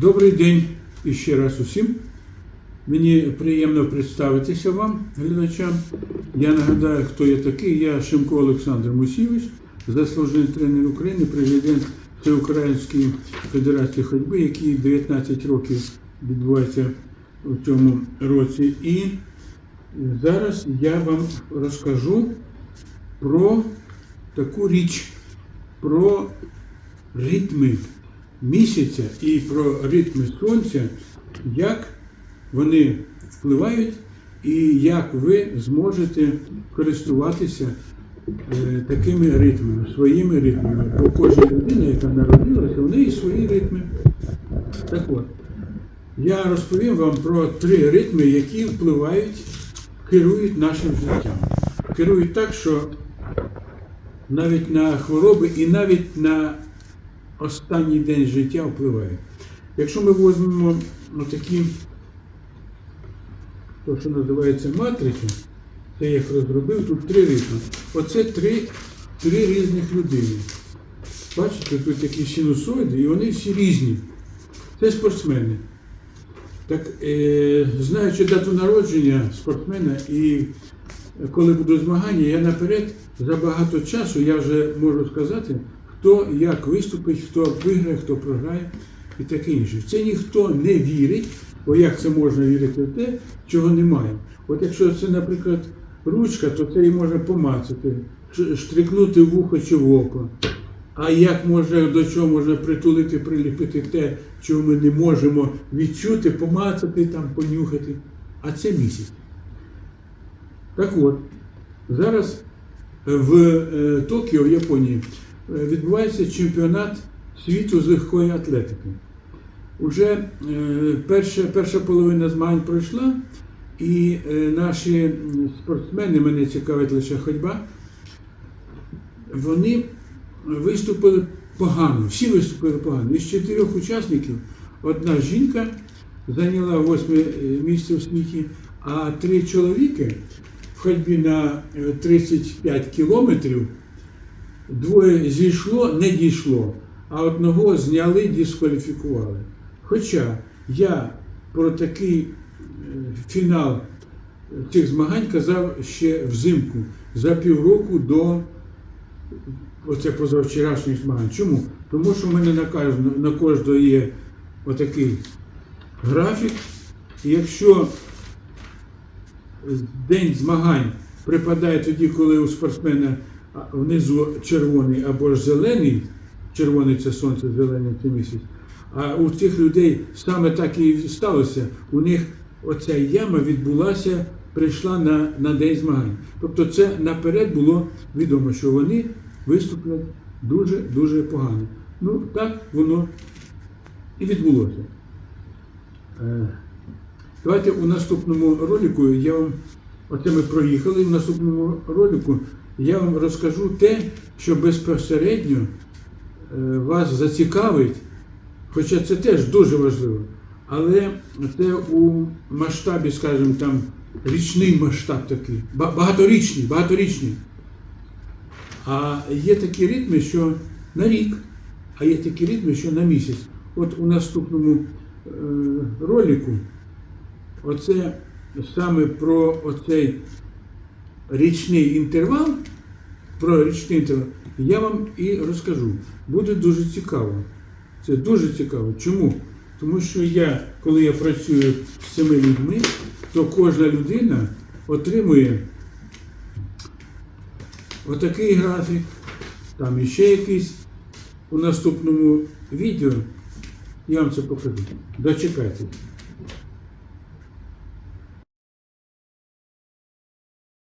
Добрий день іще раз усім. Мені приємно представитися вам, глядачам. Я нагадаю, хто я такий. Я Шимко Олександр Мусійович, заслужений тренер України, президент Всеукраїнської Федерації ходьби, який 19 років відбувається у цьому році. І зараз я вам розкажу про таку річ, про ритми місяця і про ритми сонця, як вони впливають і як ви зможете користуватися е, такими ритмами, своїми ритмами. Бо кожна людина, яка народилася, у неї свої ритми. Так от, я розповім вам про три ритми, які впливають, керують нашим життям. Керують так, що навіть на хвороби і навіть на останній день життя впливає. Якщо ми візьмемо такі, то, що називається матрицю, це я їх розробив, тут три ритми. Оце три, три різних людини. Бачите, тут такі синусоїди, і вони всі різні. Це спортсмени. Так, е, знаючи дату народження спортсмена і коли будуть змагання, я наперед за багато часу я вже можу сказати, хто як виступить, хто виграє, хто програє і таке інше. Це ніхто не вірить, бо як це можна вірити в те, чого немає. От якщо це, наприклад, ручка, то це її можна помацати, штрикнути в вухо чи в око. А як може до чого можна притулити, приліпити те, чого ми не можемо відчути, помацати, там, понюхати. А це місяць. Так от, зараз в е, Токіо, в Японії, е, відбувається чемпіонат світу з легкої атлетики. Уже е, перша, перша половина змагань пройшла, і е, наші спортсмени, мене цікавить лише ходьба, вони виступили погано, всі виступили погано. Із чотирьох учасників одна жінка зайняла восьме е, місце в світі, а три чоловіки в ходьбі на е, 35 кілометрів двоє зійшло, не дійшло, а одного зняли, дискваліфікували. Хоча я про такий е, фінал цих змагань казав ще взимку, за півроку до оце позавчорашніх змагань. Чому? Тому що в мене на кожного, на кожного є отакий графік. Якщо день змагань припадає тоді, коли у спортсмена внизу червоний або ж зелений, червоний це сонце, зелений це місяць, а у цих людей саме так і сталося. У них оця яма відбулася, прийшла на, на день змагань. Тобто це наперед було відомо, що вони виступлять дуже-дуже погано. Ну, так воно і відбулося. Е, Давайте у наступному ролику я вам, оце ми проїхали, в наступному ролику я вам розкажу те, що безпосередньо е, вас зацікавить, хоча це теж дуже важливо, але це у масштабі, скажімо, там річний масштаб такий, ба- багаторічний, багаторічний. А є такі ритми, що на рік, а є такі ритми, що на місяць. От у наступному е, ролику оце саме про оцей річний інтервал, про річний інтервал, я вам і розкажу. Буде дуже цікаво. Це дуже цікаво. Чому? Тому що я, коли я працюю з цими людьми, то кожна людина отримує отакий графік, там іще якийсь у наступному відео. Я вам це покажу. Дочекайтесь.